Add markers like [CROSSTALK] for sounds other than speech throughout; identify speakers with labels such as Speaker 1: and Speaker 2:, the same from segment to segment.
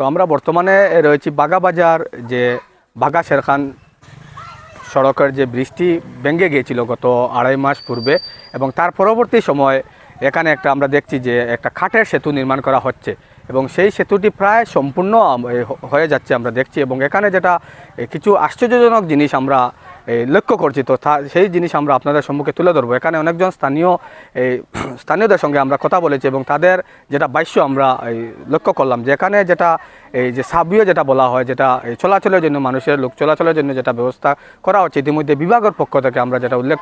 Speaker 1: তো আমরা বর্তমানে রয়েছি বাগাবাজার যে বাগা শেরখান সড়কের যে বৃষ্টি ভেঙে গিয়েছিল গত আড়াই মাস পূর্বে এবং তার পরবর্তী সময় এখানে একটা আমরা দেখছি যে একটা খাটের সেতু নির্মাণ করা হচ্ছে এবং সেই সেতুটি প্রায় সম্পূর্ণ হয়ে যাচ্ছে আমরা দেখছি এবং এখানে যেটা কিছু আশ্চর্যজনক জিনিস আমরা লক্ষ্য করছি। তো সেই জিনিস আমরা আপনাদের সম্মুখে তুলে ধরবো। এখানে অনেকজন স্থানীয় এই স্থানীয়দের সঙ্গে আমরা কথা বলেছি এবং তাদের যেটা বাক্য আমরা লক্ষ্য করলাম যে এখানে যেটা, এই যে সাবিও যেটা বলা হয়, যেটা চলাচলের জন্য মানুষের লোক, চলাচলের জন্য যেটা ব্যবস্থা করা হচ্ছে, ইতিমধ্যে বিভাগের পক্ষ থেকে আমরা যেটা উল্লেখ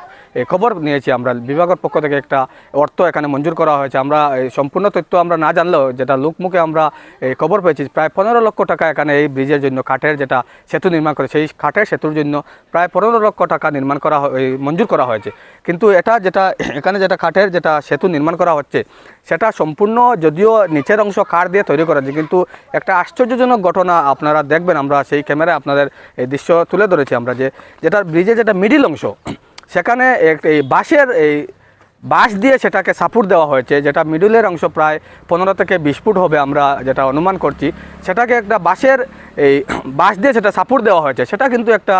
Speaker 1: খবর নিয়েছি, আমরা বিভাগের পক্ষ থেকে একটা অর্থ এখানে মঞ্জুর করা হয়েছে। আমরা সম্পূর্ণ তথ্য আমরা না জানলেও যেটা লোকমুখে আমরা এই খবর পেয়েছি, প্রায় পনেরো লক্ষ টাকা এখানে এই ব্রিজের জন্য, কাঠের যেটা সেতু নির্মাণ করে, সেই কাঠের সেতুর জন্য প্রায় পনেরো লক্ষ টাকা নির্মাণ করা মঞ্জুর করা হয়েছে। কিন্তু এটা যেটা, এখানে যেটা কাঠের যেটা সেতু নির্মাণ করা হচ্ছে, সেটা সম্পূর্ণ যদিও নিচের অংশ কাঠ দিয়ে তৈরি করা হয়েছে, কিন্তু একটা আশ্চর্যজনক ঘটনা আপনারা দেখবেন, আমরা সেই ক্যামেরায় আপনাদের এই দৃশ্য তুলে ধরেছি আমরা যে যেটা ব্রিজের যেটা মিডিল অংশ, সেখানে এই বাঁশের এই বাঁশ দিয়ে সেটাকে সাপোর্ট দেওয়া হয়েছে, যেটা মিডলের অংশ প্রায় পনেরো থেকে বিশ ফুট হবে আমরা যেটা অনুমান করছি। সেটাকে একটা বাঁশের এই বাঁশ দিয়ে সেটা সাপোর্ট দেওয়া হয়েছে। সেটা কিন্তু একটা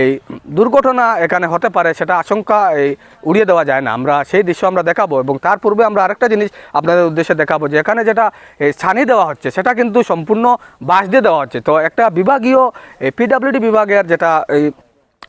Speaker 1: এই দুর্ঘটনা এখানে হতে পারে, সেটা আশঙ্কা এই উড়িয়ে দেওয়া যায় না। আমরা সেই দৃশ্য আমরা দেখাবো এবং তার পূর্বে আমরা আরেকটা জিনিস আপনাদের উদ্দেশ্যে দেখাবো, যে এখানে যেটা ছানি দেওয়া হচ্ছে, সেটা কিন্তু সম্পূর্ণ বাঁশ দিয়ে দেওয়া হচ্ছে। তো একটা বিভাগীয় পিডাব্লিউডি বিভাগের যেটা এই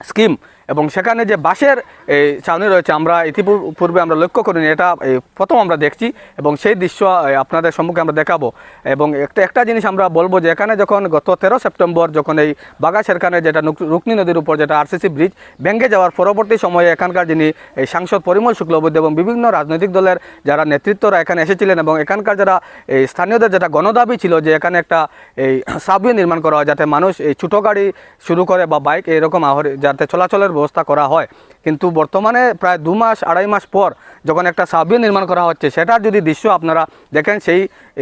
Speaker 1: স্কিম এবং সেখানে যে বাঁশের, এই ছাউনি রয়েছে, আমরা ইতিপূর্বে আমরা লক্ষ্য করিনি, এটা প্রথম আমরা দেখছি এবং সেই দৃশ্য আপনাদের সম্মুখে আমরা দেখাবো। এবং একটা একটা জিনিস আমরা বলব যে, এখানে যখন গত তেরো সেপ্টেম্বর যখন এই বাগাসেরখানে যেটা নুক- রুকনি নদীর উপর যেটা আরসিসি ব্রিজ ভেঙে যাওয়ার পরবর্তী সময়ে এখানকার যিনি, এই সাংসদ পরিমল শুক্লবৈদ্য এবং বিভিন্ন রাজনৈতিক দলের যারা নেতৃত্বরা এখানে এসেছিলেন এবং এখানকার যারা, এই স্থানীয়দের যেটা গণদাবি ছিল যে, এখানে একটা, এই সাবওয়ে নির্মাণ করা হয় যাতে মানুষ এই ছোটো গাড়ি শুরু করে বা বাইক এরকম আহরে, যাতে চলাচলের ব্যবস্থা করা হয়। কিন্তু বর্তমানে প্রায় দু মাস, আড়াই মাস পর যখন একটা সাবওয়ে নির্মাণ করা হচ্ছে, সেটার যদি দৃশ্য আপনারা দেখেন, সেই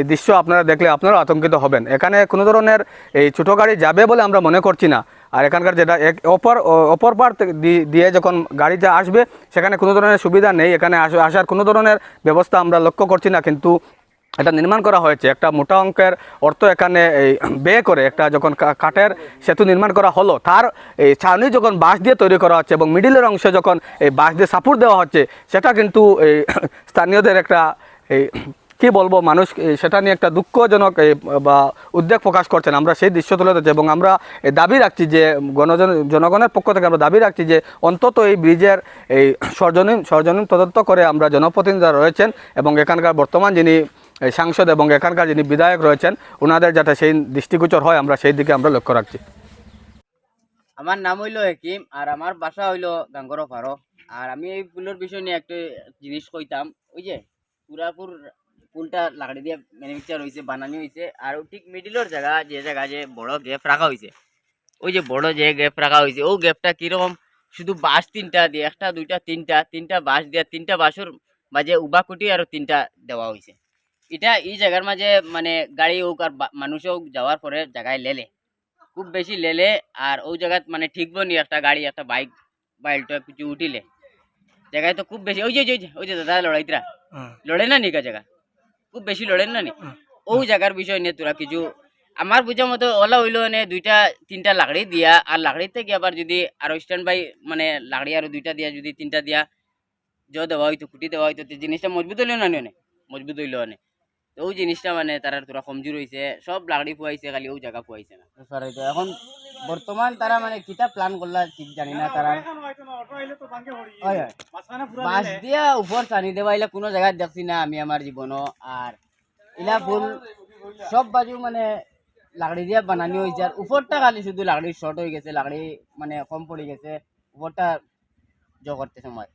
Speaker 1: দৃশ্য আপনারা দেখলে আপনারা আতঙ্কিত হবেন। এখানে কোনো ধরনের এই ছোটো গাড়ি যাবে বলে আমরা মনে করছি না। আর এখানকার যেটা এক অপর অপর পার দিয়ে যখন গাড়ি যা আসবে, সেখানে কোনো ধরনের সুবিধা নেই। এখানে আসার কোনো ধরনের ব্যবস্থা আমরা লক্ষ্য করছি না। কিন্তু এটা নির্মাণ করা হয়েছে। একটা মোটা অঙ্কের অর্থ এখানে এই ব্যয় করে একটা যখন কাঠের সেতু নির্মাণ করা হলো, তার এই ছাউনি যখন বাঁশ দিয়ে তৈরি করা হচ্ছে এবং মিডিলের অংশে যখন এই বাঁশ দিয়ে সাপোর্ট দেওয়া হচ্ছে, সেটা কিন্তু এই [COUGHS] স্থানীয়দের একটা এই কি বলব, মানুষ সেটা নিয়ে একটা দুঃখজনক বা উদ্বেগ প্রকাশ করছেন। আমরা সেই দৃশ্য তুলে ধরছি এবং আমরা দাবি রাখছি যে, গণজন, জনগণের পক্ষ থেকে আমরা দাবি রাখছি যে, অন্তত এই ব্রিজের, এই সর্জনীন সর্জনীন তদন্ত করে আমরা জনপ্রতিনিধিরা রয়েছেন এবং এখানকার বর্তমান যিনি সাংসদ এবং এখানকার যিনি বিধায়ক রয়েছেন ওনাদের যাতে সেই দৃষ্টিগোচর হয়, আমরা সেই দিকে আমরা লক্ষ্য রাখছি।
Speaker 2: আমার নাম হইল হেকিম, আর আমার বাসা হইল গাঙ্গর ফারো আর আমি এই পুলের বিষয় নিয়ে একটা জিনিস কইতাম, ওই যে, পুরাপুর পুলটা লাকড়ি দিয়ে ম্যানুফ্যাকচার হয়েছে বানানি হয়েছে আর ও ঠিক মিডিলের জায়গা যে জায়গা যে বড় গ্যাপ রাখা হয়েছে ওই যে বড় যে গ্যাপ রাখা হয়েছে ও গ্যাপটা কীরকম? শুধু বাঁশ তিনটা দিয়ে একটা দুইটা তিনটা তিনটা বাঁশ দিয়ে তিনটা বাঁশের মাঝে উবা কুটি আর তিনটা দেওয়া হয়েছে এটা এই জায়গার মাঝে মানে গাড়ি হোক আর বা- মানুষ হোক যাওয়ার পরে জায়গায় লেলে। খুব বেশি লেলে আর ওই জায়গাত মানে ঠিকবো নি একটা গাড়ি একটা বাইক বা এলটো কিছু উঠিলে। জায়গায় তো খুব বেশি ওই যে ওই যে ওই যে দাদা লড়াইতরা। লড়ে না নিকা জায়গা? খুব বেশি লড়েন না নি? ওই জায়গার বিষয় নিয়ে তোরা কিছু আমার বোঝার মতো ওলা হইল মানে দুইটা তিনটা লাকড়ি দিয়া আর লাকড়ি থেকে আবার যদি আরও স্ট্যান্ড বাই মানে লাকড়ি আরও দুইটা দিয়া যদি তিনটা দিয়া জ দেওয়া হইতো খুঁটি দেওয়া হইতো জিনিসটা মজবুত হইল না নে মজবুত হইল না তো ওই জিনিসটা মানে তারা তোরা কমজোর হয়েছে সব লাকড়ি পুয়াইছে খালি ওই জায়গা পুয়াইছে না। এখন বর্তমান তারা মানে কিতা প্ল্যান করলা ঠিক জানি না তারা। বাস দিয়া উপর চানি দেওয়া এলা কোনো জায়গায় দেখছি না আমি আমার জীবন আর এলা ফুল সব বাজু মানে লাকড়ি দিয়া বানানি হয়েছে আর উপরটা খালি শুধু লাকড়ি শর্ট হয়ে গেছে লাকড়ি মানে কম পড়ে গেছে। উপরটা জ করতে সময়